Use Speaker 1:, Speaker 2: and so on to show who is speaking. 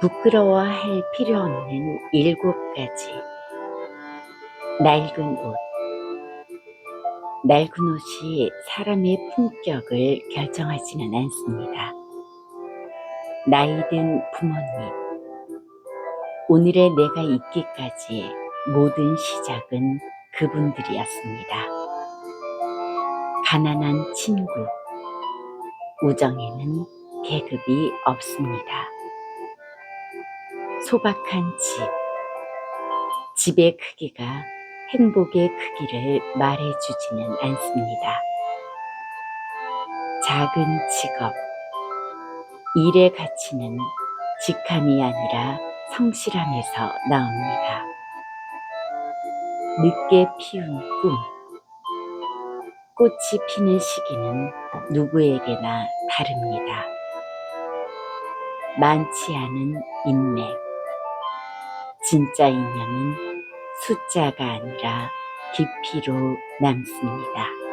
Speaker 1: 부끄러워할 필요 없는 일곱 가지 낡은 옷 낡은 옷이 사람의 품격을 결정하지는 않습니다. 나이든 부모님 오늘의 내가 있기까지 모든 시작은 그분들이었습니다. 가난한 친구 우정에는 계급이 없습니다. 소박한 집. 집의 크기가 행복의 크기를 말해주지는 않습니다. 작은 직업. 일의 가치는 직함이 아니라 성실함에서 나옵니다. 늦게 피운 꿈. 꽃이 피는 시기는 누구에게나 다릅니다. 많지 않은 인맥. 진짜 인연은 숫자가 아니라 깊이로 남습니다.